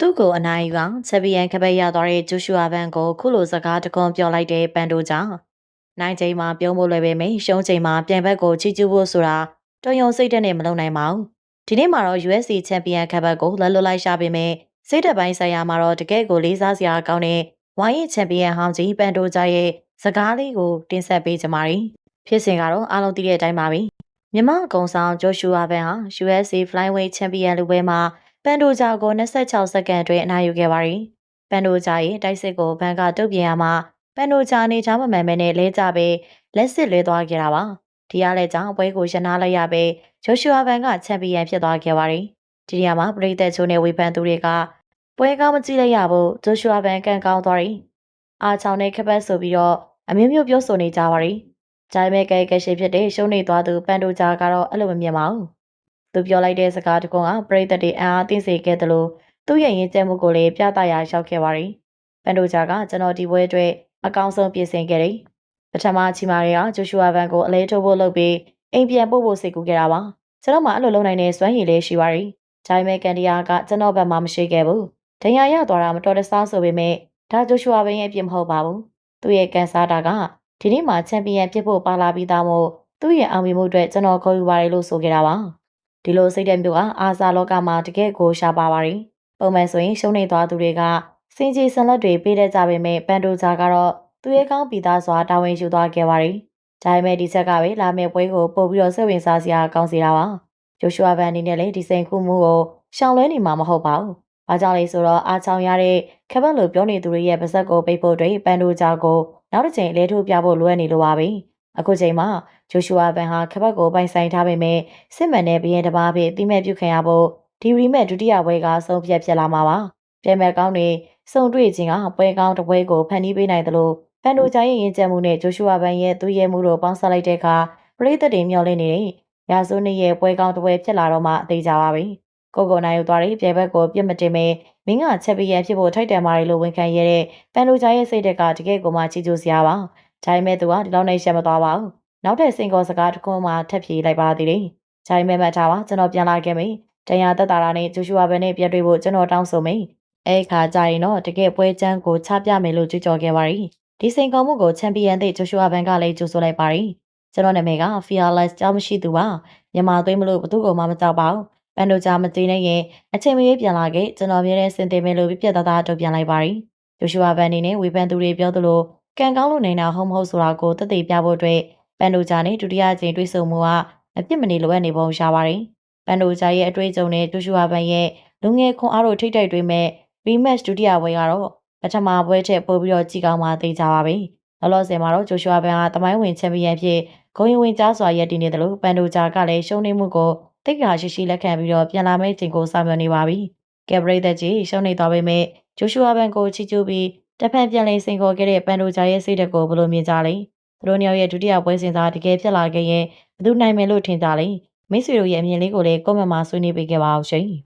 သူ့ကိုအနိုင်ယူအောင်ချက်ပီယံခပတ်ရသွားတဲ့ဂျိုရှူအာဗန်ကိုခုလိုစကားတကွန်ပြောလိုက်တဲ့ပန်တိုကြောင့်နိုင်ချိန်မှာပြုံးဖို့လွယ်ပေမယ့်ရှုံးချိန်မှာပြန်ဘက်ကိုချီကျူးဖို့ဆိုတာတော်ရုံစိတ်တက်နဲ့မလုံနိုင်ပါဘူးဒီနေ့မှာတော့ UFC ချန်ပီယံခပတ်ကိုလက်လွတ်လိုက်ရှာပေမယ့်စိတ်တက်ပိုင်းဆိုင်ရာမှာတော့တကယ့်ကိုလေးစားစရာကောင်းတဲ့ဝိုင်းရဲ့ချန်ပီယံဟောင်းကြီးပန်တိုဂျာရဲ့စကားလေးကိုတင်ဆက်ပေးကြပါမယ်ဖြစ်စဉ်ကတော့အားလုံးသိတဲ့အတိုင်းပါပဲမြန်မာအကုံဆောင်ဂျိုရှူအာဗန်ဟာ UFC Flyweight Champion လူပွဲမှာ ပန်တိုဂျာကို26စက္ကန့်အတွင်းအနိုင်ယူခဲ့ပါတယ်။ပန်တိုဂျာရဲ့တိုက်စစ်ကိုဘန်ကတုတ်ပြင်ရမှာပန်တိုဂျာနေချာမမှန်မဲနဲ့လဲကြပဲလက်စစ်လဲသွားခဲ့တာပါ။ဒီရလဲကြောင့်ပွဲကိုရနာလိုက်ရပဲဂျိုရှူအာဗန်ကချန်ပီယံဖြစ်သွားခဲ့ပါတယ်။ဒီနေရာမှာပရိသတ်ချိုးနဲ့ဝေဖန်သူတွေကပွဲကောင်းမကြည့်လိုက်ရဘူးဂျိုရှူအာဗန်ကန်ကောင်းသွားတယ်။အားချောင်းနဲ့ခပတ်ဆိုပြီးတော့အမျိုးမျိုးပြောဆိုနေကြပါတယ်။ဂျိုင်းမဲကဲကရှိဖြစ်တဲ့ရှုံးနေသွားသူပန်တိုဂျာကတော့အဲ့လိုမမြင်ပါဘူး။ သူပြောလိုက်တဲ့စကားတကွန်ကပရိသတ်တွေအံ့အားသင့်စေခဲ့တယ်လို့သူ့ရဲ့ရင်းကျက်မှုကိုလည်းပြသရာရောက်ခဲ့ပါတယ်။ပန်တိုဂျာကကျွန်တော်ဒီပွဲအတွက်အကောင်းဆုံးပြင်ဆင်ခဲ့တယ်။ပထမချီမာတွေကဂျိုရှူအာဗန်ကိုအလဲထုတ်ဖို့လုပ်ပြီးအိမ်ပြန်ပို့ဖို့စိတ်ကူးခဲ့တာပါ။ကျွန်တော်မှအဲ့လိုလုပ်နိုင်တဲ့စွမ်းရည်လေးရှိပါတယ်။ဂျိုင်းမဲကန်ဒီယာကကျွန်တော်ဘက်မှမရှိခဲ့ဘူး။ဒဏ်ရာရသွားတာမတော်တဆဆိုပေမဲ့ဒါဂျိုရှူအာဗန်ရဲ့အပြစ်မဟုတ်ပါဘူး။သူ့ရဲ့ကန်ဆာတာကဒီနေ့မှာချန်ပီယံဖြစ်ဖို့ပါလာပြီးသားမို့သူ့ရဲ့အောင်မြင်မှုအတွက်ကျွန်တော်ခေါ်ယူပါတယ်လို့ဆိုခဲ့တာပါ။ ဒီလိုစိတ်ဓာတ်မျိုးကအာဇာလောကမှာတကယ့်ကိုရှားပါပါတယ်။ပုံမှန်ဆိုရင်ရှုံးနေသွားသူတွေကစင်ကြီးဆန်လက်တွေပေးတတ်ကြပေမဲ့ပန်တိုဂျာကတော့သူရဲ့ကောင်းပြီးသားစွာတာဝန်ယူသွားခဲ့ပါတယ်။ဒါပေမဲ့ဒီချက်ကပဲလာမယ့်ပွဲကိုပို့ပြီးတော့စိတ်ဝင်စားစရာကောင်းစေတာပါ။ဂျိုရှူအာဗန်အနေနဲ့လည်းဒီစိန်ခုမှုကိုရှောင်လွဲနေမှာမဟုတ်ပါဘူး။ဘာကြောင့်လဲဆိုတော့အားချောင်ရတဲ့ခက်ဘက်လိုပြောနေသူတွေရဲ့ပါဇက်ကိုပိတ်ဖို့အတွက်ပန်တိုဂျာကိုနောက်တစ်ချိန်လဲထိုးပြဖို့လိုအပ်နေလိုပါပြီ။ အခုချိန်မှာဂျိုရှူအာဗန်ဟာခက်ဘက်ကိုပိုင်ဆိုင်ထားပေမဲ့စစ်မှန်တဲ့ဘရင်တစ်ပါးဖြစ်အတိမဲ့ပြုခံရဖို့ဒီရီမဲ့ဒုတိယပွဲကဆုံးဖြတ်ဖြစ်လာမှာပါ။ပြန်မဲ့ကောင်းတွေစုံတွေ့ခြင်းကပွဲကောင်းတစ်ပွဲကိုဖန်တီးပေးနိုင်တယ်လို့ဖန်တိုဂျာရဲ့ရင်ကျက်မှုနဲ့ဂျိုရှူအာဗန်ရဲ့သူ့ရဲ့မှုတို့ပေါင်းစပ်လိုက်တဲ့အခါပရိသတ်တွေမျှော်လင့်နေတဲ့ရာဇိုးနှစ်ရဲ့ပွဲကောင်းတစ်ပွဲဖြစ်လာတော့မှအသေးကြပါပြီ။ကိုကိုနိုင်ယူသွားတဲ့ပြဲဘက်ကိုပြစ်မတင်မဲ့မင်းကချက်ပြီးရဖြစ်ဖို့ထိုက်တန်ပါတယ်လို့ဝန်ခံရတဲ့ပန်တိုဂျာရဲ့စိတ်တက်ကတကယ်ကိုမှချီကျူးစရာပါ။ ဂျိုင်းမဲ့သူကဒီလောက်နိုင်ရှက်မသွားပါဘူး။နောက်ထပ်စင်ကောစကားတစ်ခုမှထပ်ပြေးလိုက်ပါသေးတယ်။ဂျိုင်းမဲ့မှတ်ထားပါကျွန်တော်ပြန်လာခဲ့ပြီ။တရားသက်တာနဲ့ဂျိုရှူအာဘန်နဲ့ပြတ်တွေ့ဖို့ကျွန်တော်တောင်းဆိုမိ။အဲ့ခါကျရင်တော့တကယ်ပွဲချမ်းကိုချပြမယ်လို့ကြွကြော်ခဲ့ပါရီ။ဒီစင်ကောမှုကိုချန်ပီယံသစ်ဂျိုရှူအာဘန်ကလည်းကြိုဆိုလိုက်ပါရီ။ကျွန်တော်နာမည်က Fearless ကြောင်းမရှိသူပါ။မြန်မာသွေးမလို့ဘသူ့ကိုမှမကြောက်ပါဘူး။ပန်ဒိုဂျာမသိနေရင်အချိန်မရွေးပြန်လာခဲ့ကျွန်တော်မြဲတဲ့စင်တင်မယ်လို့ပြပြသားသားထုတ်ပြန်လိုက်ပါရီ။ဂျိုရှူအာဘန်အနေနဲ့ဝေဖန်သူတွေပြောသလို ကံကောင်းလို့နေတာဟုတ်မဟုတ်ဆိုတာကိုသက်သေပြဖို့အတွက်ပန်ဒိုဂျာနဲ့ဒုတိယအကြိမ်တွေ့ဆုံမှုကအပြစ်မနေလိုအပ်နေပုံရှာပါရီ။ပန်ဒိုဂျာရဲ့အတွေ့အကြုံနဲ့ဂျိုရှူအာဘန်ရဲ့လူငယ်ခွန်အားတို့ထိတ်တိုက်တွေမဲ့ rematch ဒုတိယပွဲကတော့ပထမပွဲထက်ပိုပြီးတော့ကြီးကောင်းမှသိကြပါပြီ။လောလောဆယ်မှာတော့ဂျိုရှူအာဘန်ဟာတမိုင်းဝင်ချန်ပီယံဖြစ်ဂုဏ်ယူဝင်ကြားစွာရည်တည်နေတယ်လို့ပန်ဒိုဂျာကလည်းရှုံးနေမှုကိုတိတ်ခါရှိရှိလက်ခံပြီးတော့ပြန်လာမယ့်ချိန်ကိုစောင့်မျှော်နေပါပြီ။ကက်ဘရိတ်သက်ကြီးရှုံးနေသွားပေမဲ့ဂျိုရှူအာဘန်ကိုချီကျူးပြီး တစ်ဖက်ပြန်လည်စင်ခေါ်ခဲ့တဲ့ပန်ဒိုဂျာရဲ့စိတ်ဓာတ်ကိုဘယ်လိုမြင်ကြလဲ။သူတို့နှစ်ယောက်ရဲ့ဒုတိယပွဲစဉ်စားတကယ်ဖြစ်လာခဲ့ရင်ဘယ်သူနိုင်မယ်လို့ထင်ကြလဲ။မိတ်ဆွေတို့ရဲ့အမြင်လေးကိုလည်းကွန်မန့်မှာဆွေးနွေးပေးခဲ့ပါအောင်ရှင်။